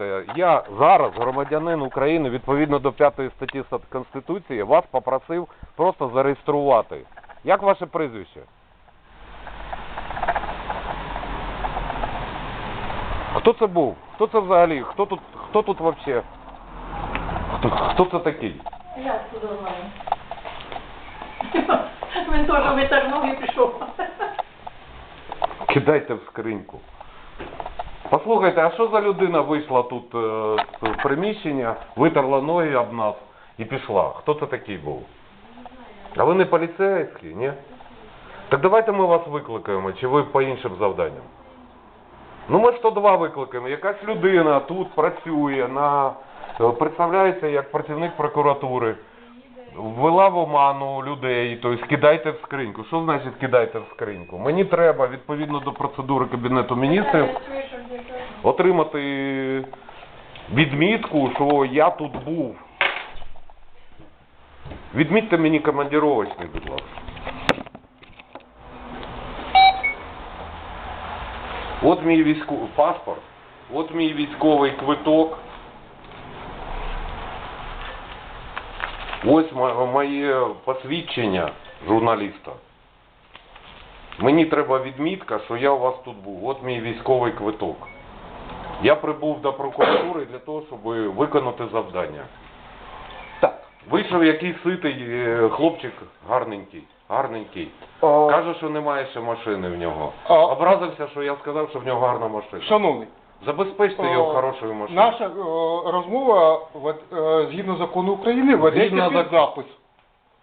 Е, Я зараз, громадянин України, відповідно до 5 статті Конституції, вас попросив просто зареєструвати. Як ваше прізвище? Хто це був? Хто це взагалі? Хто тут, хто тут вообще? Хто, хто це такий? Я. Він теж витернув і пішов. Кидайте в скриньку. Послухайте, а що за людина вийшла тут е, з приміщення, витерла ноги об нас і пішла? Хто це такий був? А ви не поліцейський, ні? Так давайте ми вас викликаємо, чи ви по іншим завданням? Ну ми 102 викликаємо. Якась людина тут працює на е, представляється як працівник прокуратури. Ввела в оману людей, тобто кидайте в скриньку. Що значить кидайте в скриньку? Мені треба відповідно до процедури Кабінету міністрів отримати відмітку, що я тут був. Відмітьте мені командировочний, будь ласка. От мій військовий паспорт, от мій військовий квиток. Ось моє посвідчення журналіста. Мені треба відмітка, що я у вас тут був. От мій військовий квиток. Я прибув до прокуратури для того, щоб виконати завдання. Так. Вийшов якийсь ситий е, хлопчик гарненький, гарненький. О, Каже, що немає ще машини в нього. А- Образився, що я сказав, що в нього гарна машина. Шановний, Забезпечте його О, хорошою машиною. наша е, розмова вед- е, згідно закону України ведеться Згідно під зак- запис.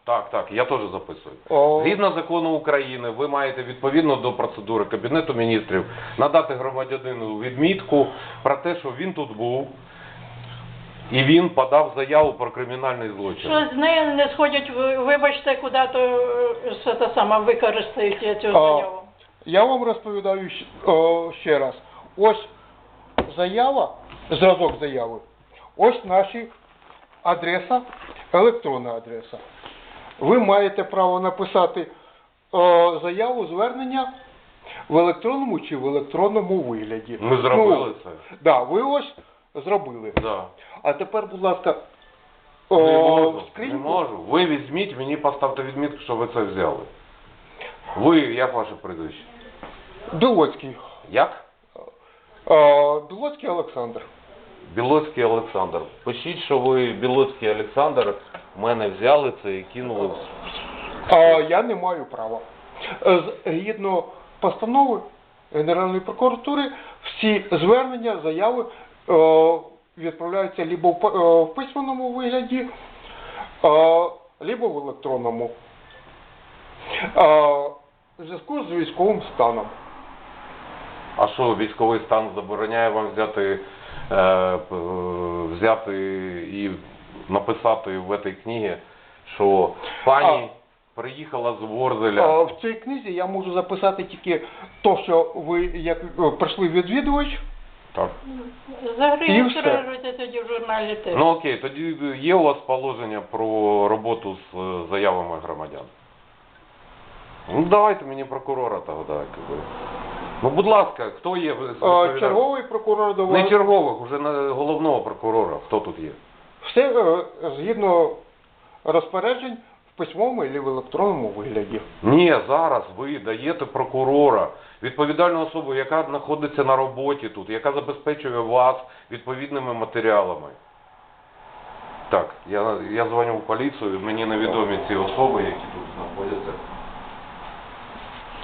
Так, так, я теж записую. О, Згідно закону України, ви маєте відповідно до процедури Кабінету міністрів надати громадянину відмітку про те, що він тут був, і він подав заяву про кримінальний злочин. Що з нею не сходять, ви- вибачте, куди то е, це те саме використають цю заяву. Я вам розповідаю щ- о, ще раз. Ось заява, зразок заяви. Ось наші адреса, електронна адреса. Ви маєте право написати о, заяву, звернення в електронному чи в електронному вигляді. Ми зробили Ну, це. Да, ви ось зробили. Да. А тепер, будь ласка, Не можу, в не можу. Ви візьміть, мені поставте відмітку, що ви це взяли. Ви, як ваше прізвище? Білоцький. Як? Білоцький Олександр. Білоцький Олександр. Пишіть, що ви Білоцький Олександр, мене взяли це і кинули. в- А я не маю права. Е, Згідно постанови Генеральної прокуратури, всі звернення, заяви е, відправляються либо в п- е, в письменному вигляді, е, либо в електронному. Е, В зв'язку з військовим станом. А що, військовий стан забороняє вам взяти, е, взяти і написати в цій книгі, що пані приїхала з Ворзеля. Е, В цій книзі я можу записати тільки то, що ви як прийшли відвідувач. Так. Зареєструйте тоді в журналі теж. Ну окей, тоді є у вас положення про роботу з е, заявами громадян. Ну давайте мені прокурора тоді. якби. Ну будь ласка, хто є? Е. Черговий прокурор до Не вас. чергових, уже на головного прокурора. Хто тут є? Все е, згідно розпоряджень в письмовому і в електронному вигляді. Ні, зараз ви даєте прокурора, відповідальну особу, яка знаходиться на роботі тут, яка забезпечує вас відповідними матеріалами. Так, я, я дзвоню в поліцію, мені невідомі ці особи, які тут знаходяться.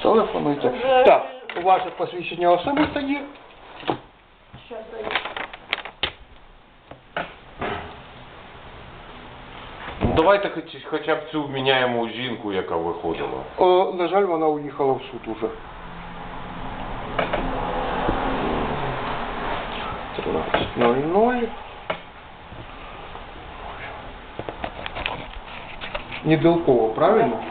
Телефонуйте. Так, ваше посвідчення особисто є. Щас даю. Ну давайте хоч, хоча б цю міняємо жінку, яка виходила. О, на жаль, вона уїхала в суд уже. 13.00. Неделкова, правильно?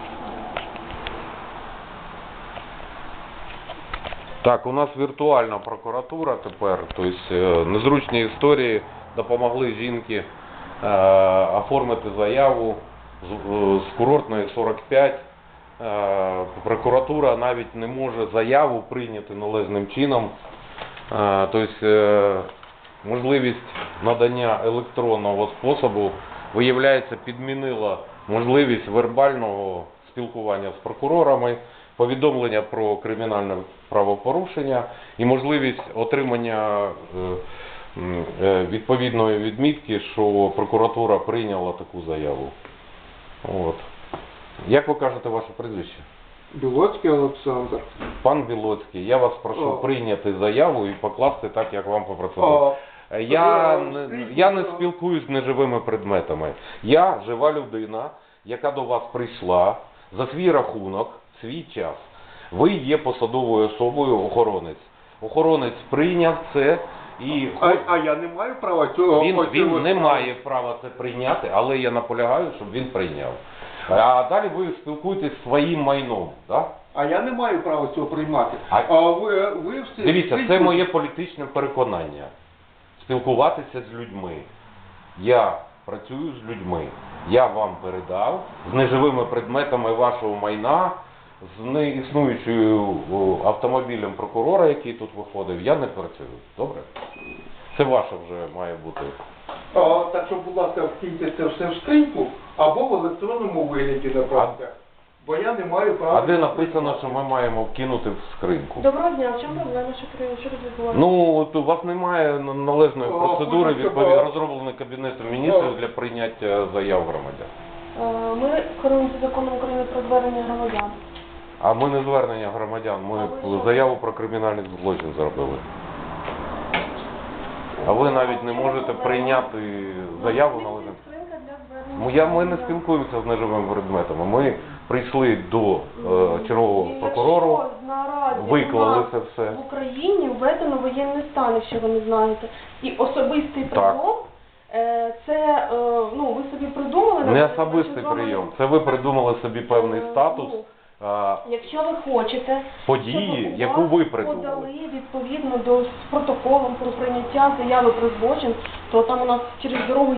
Так, у нас віртуальна прокуратура тепер, тобто е, незручні історії допомогли жінки е, оформити заяву з, е, з курортної 45. Е, прокуратура навіть не може заяву прийняти належним чином. Е, тобто е, можливість надання електронного способу, виявляється, підмінила можливість вербального спілкування з прокурорами, повідомлення про кримінальне правопорушення і можливість отримання е, е, відповідної відмітки, що прокуратура прийняла таку заяву. От. Як ви кажете ваше прізвище? Білоцький Олександр. Пан Білоцький, я вас прошу О. прийняти заяву і покласти так, як вам попросили. Я, не- я не спілкуюсь з неживими предметами. Я жива людина, яка до вас прийшла за свій рахунок, свій час. Ви є посадовою особою охоронець. Охоронець прийняв це і А, а я не маю права цього. він, він не має права це прийняти, але я наполягаю, щоб він прийняв. А далі ви спілкуєтесь своїм майном. Да? А я не маю права цього приймати. А- А, ви, ви всі... Дивіться, це моє політичне переконання. Спілкуватися з людьми. Я працюю з людьми. Я вам передав з неживими предметами вашого майна, з неіснуючою автомобілем прокурора, який тут виходив, я не працюю. Добре? Це ваше вже має бути. А, так що, будь ласка, вкиньте це все в скриньку або в електронному вигляді направте. Бо я не маю права. А де написано, що ми маємо вкинути в скриньку? Доброго дня, в чому проблема, що при що відбувається? Ну, от у вас немає н- належної О, процедури, відповідно сказати. розробленої Кабінетом міністрів для прийняття заяв громадян. Е, Ми керуємося законом України про звернення громадян. А ми не звернення громадян, ми заяву про кримінальний злочин зробили. А ви навіть не можете прийняти заяву на звернення Ну, я, ми не спілкуємося з неживими предметами. Ми прийшли до е, чергового прокурору, виклали це все. В Україні введено воєнний стан, якщо ви не знаєте. І особистий Так. прийом, е, це, е, ну, ви собі придумали? Не наприклад, особистий що з вами- прийом. Це ви придумали собі певний Е, статус ну, а, Якщо ви хочете, події, щоб яку вас ви придумали. подали відповідно до з протоколом про прийняття заяви про злочин, то там у нас через дорогу